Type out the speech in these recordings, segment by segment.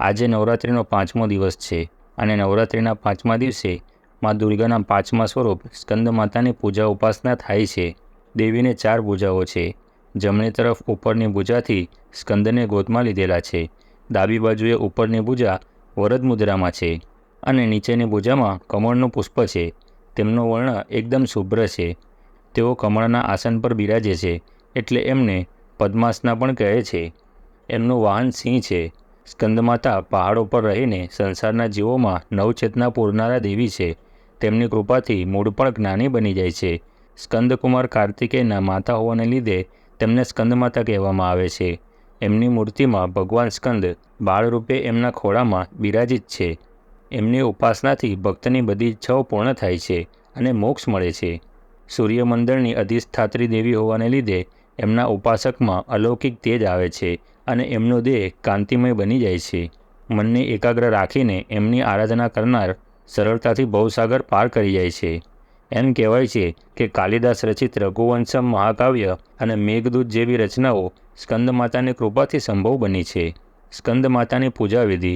આજે નવરાત્રિનો પાંચમો દિવસ છે અને નવરાત્રિના પાંચમા દિવસે મા દુર્ગાના પાંચમા સ્વરૂપ સ્કંદ માતાની પૂજા ઉપાસના થાય છે. દેવીને ચાર ભુજાઓ છે. જમણી તરફ ઉપરની પૂજાથી સ્કંદને ગોતમાં લીધેલા છે. ડાબી બાજુએ ઉપરની પૂજા વરદ મુદ્રામાં છે અને નીચેની પૂજામાં કમળનું પુષ્પ છે. તેમનો વર્ણ એકદમ શુભ્ર છે. તેઓ કમળના આસન પર બિરાજે છે એટલે એમને પદ્માસના પણ કહે છે. એમનું વાહન સિંહ છે. સ્કંદમાતા પહાડો પર રહીને સંસારના જીવોમાં નવચેતના પૂરનારા દેવી છે. તેમની કૃપાથી મૂળ પણ જ્ઞાની બની જાય છે. સ્કંદકુમાર કાર્તિકેયના માતા હોવાને લીધે તેમને સ્કંદમાતા કહેવામાં આવે છે. એમની મૂર્તિમાં ભગવાન સ્કંદ બાળરૂપે એમના ખોળામાં બિરાજિત છે. એમની ઉપાસનાથી ભક્તની બધી ઈચ્છાઓ પૂર્ણ થાય છે અને મોક્ષ મળે છે. સૂર્યમંડળની અધિષ્ઠાત્રી દેવી હોવાને લીધે એમના ઉપાસકમાં અલૌકિક તેજ આવે છે અને એમનો દેહ કાંતિમય બની જાય છે. મનને એકાગ્ર રાખીને એમની આરાધના કરનાર સરળતાથી ભવસાગર પાર કરી જાય છે. એમ કહેવાય છે કે કાલિદાસ રચિત રઘુવંશમ મહાકાવ્ય અને મેઘદૂત જેવી રચનાઓ સ્કંદ માતાની કૃપાથી સંભવ બની છે. સ્કંદ માતાની પૂજા વિધિ.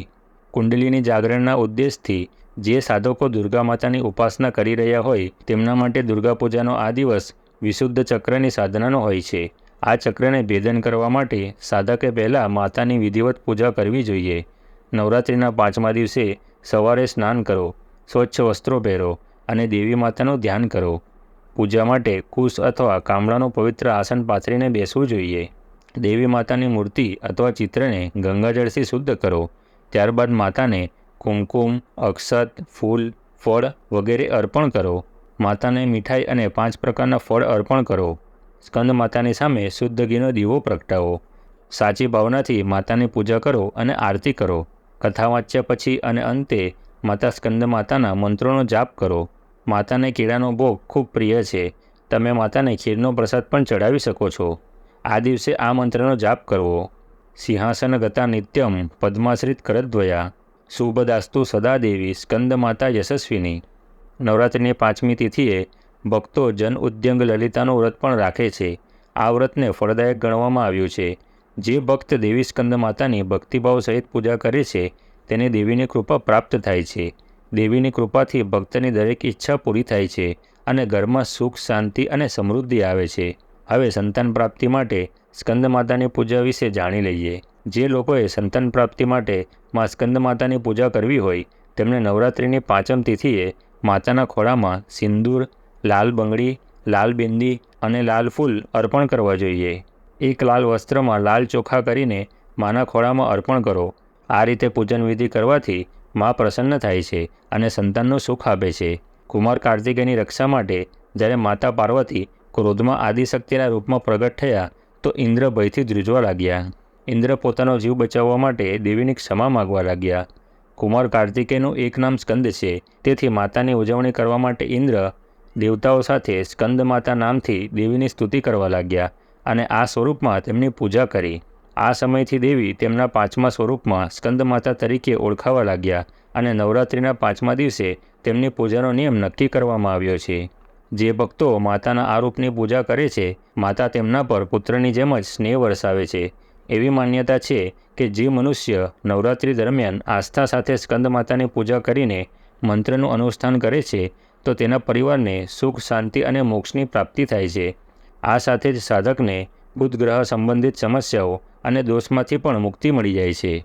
કુંડલીની જાગરણના ઉદ્દેશથી જે સાધકો દુર્ગા માતાની ઉપાસના કરી રહ્યા હોય તેમના માટે દુર્ગા પૂજાનો આ દિવસ વિશુદ્ધ ચક્રની સાધનાનો હોય છે. આ ચક્રને ભેદન કરવા માટે સાધકે પહેલાં માતાની વિધિવત પૂજા કરવી જોઈએ. નવરાત્રિના પાંચમા દિવસે સવારે સ્નાન કરો, સ્વચ્છ વસ્ત્રો પહેરો અને દેવી માતાનું ધ્યાન કરો. પૂજા માટે કુશ અથવા કામળાનું પવિત્ર આસન પાથરીને બેસવું જોઈએ. દેવી માતાની મૂર્તિ અથવા ચિત્રને ગંગાજળથી શુદ્ધ કરો. ત્યારબાદ માતાને કુમકુમ, અક્ષત, ફૂલ, ફળ વગેરે અર્પણ કરો. માતાને મીઠાઈ અને પાંચ પ્રકારના ફળ અર્પણ કરો. સ્કંદ માતાની સામે શુદ્ધ ઘીનો દીવો પ્રગટાવો. સાચી ભાવનાથી માતાની પૂજા કરો અને આરતી કરો. કથા વાંચ્યા પછી અને અંતે માતા સ્કંદ માતાના મંત્રોનો જાપ કરો. માતાને કેળાનો ભોગ ખૂબ પ્રિય છે. તમે માતાને ખીરનો પ્રસાદ પણ ચડાવી શકો છો. આ દિવસે આ મંત્રનો જાપ કરવો. સિંહાસન ગતા નિત્યમ પદ્માશ્રિત કરદ્વયા શુભદાસ્તુ સદા દેવી સ્કંદ માતા યશસ્વીની. નવરાત્રિની પાંચમી તિથિએ ભક્તો જન ઉદ્યંગ લલિતાનું વ્રત પણ રાખે છે. આ વ્રતને ફળદાયક ગણવામાં આવ્યું છે. જે ભક્ત દેવી સ્કંદ માતાની ભક્તિભાવ સહિત પૂજા કરે છે, તેને દેવીની કૃપા પ્રાપ્ત થાય છે. દેવીની કૃપાથી ભક્તની દરેક ઈચ્છા પૂરી થાય છે અને ઘરમાં સુખ, શાંતિ અને સમૃદ્ધિ આવે છે. હવે સંતાન પ્રાપ્તિ માટે સ્કંદ માતાની પૂજા વિશે જાણી લઈએ. જે લોકોએ સંતાન પ્રાપ્તિ માટે માં સ્કંદ માતાની પૂજા કરવી હોય તેમણે નવરાત્રિની પાંચમ તિથિએ માતાના ખોળામાં સિંદૂર લાલ બંગડી, લાલ બિંદી અને લાલ ફૂલ અર્પણ કરવા જોઈએ. એક લાલ વસ્ત્રમાં લાલ ચોખા કરીને માના ખોળામાં અર્પણ કરો. આ રીતે પૂજન વિધિ કરવાથી મા પ્રસન્ન થાય છે અને સંતાનનું સુખ આપે છે. કુમાર કાર્તિકેયની રક્ષા માટે જ્યારે માતા પાર્વતી ક્રોધમાં આદિશક્તિના રૂપમાં પ્રગટ થયા, તો ઇન્દ્ર ભયથી ધ્રુજવા લાગ્યા. ઇન્દ્ર પોતાનો જીવ બચાવવા માટે દેવીની ક્ષમા માગવા લાગ્યા. કુમાર કાર્તિકેયનું એક નામ સ્કંદ છે. તેથી માતાની ઉજવણી કરવા માટે ઇન્દ્ર દેવતાઓ સાથે સ્કંદ માતા નામથી દેવીની સ્તુતિ કરવા લાગ્યા અને આ સ્વરૂપમાં તેમની પૂજા કરી. આ સમયથી દેવી તેમના પાંચમા સ્વરૂપમાં સ્કંદ માતા તરીકે ઓળખાવા લાગ્યા અને નવરાત્રિના પાંચમા દિવસે તેમની પૂજાનો નિયમ નક્કી કરવામાં આવ્યો છે. જે ભક્તો માતાના આ રૂપની પૂજા કરે છે, માતા તેમના પર પુત્રની જેમ જ સ્નેહ વરસાવે છે. એવી માન્યતા છે કે જે મનુષ્ય નવરાત્રિ દરમિયાન આસ્થા સાથે સ્કંદ માતાની પૂજા કરીને મંત્રનું અનુષ્ઠાન કરે છે તો તેના પરિવારને સુખ, શાંતિ અને મોક્ષની પ્રાપ્તિ થાય છે. આ સાથે જ સાધકને બુધ ગ્રહ સંબંધિત સમસ્યાઓ અને દોષમાંથી પણ મુક્તિ મળી જાય છે.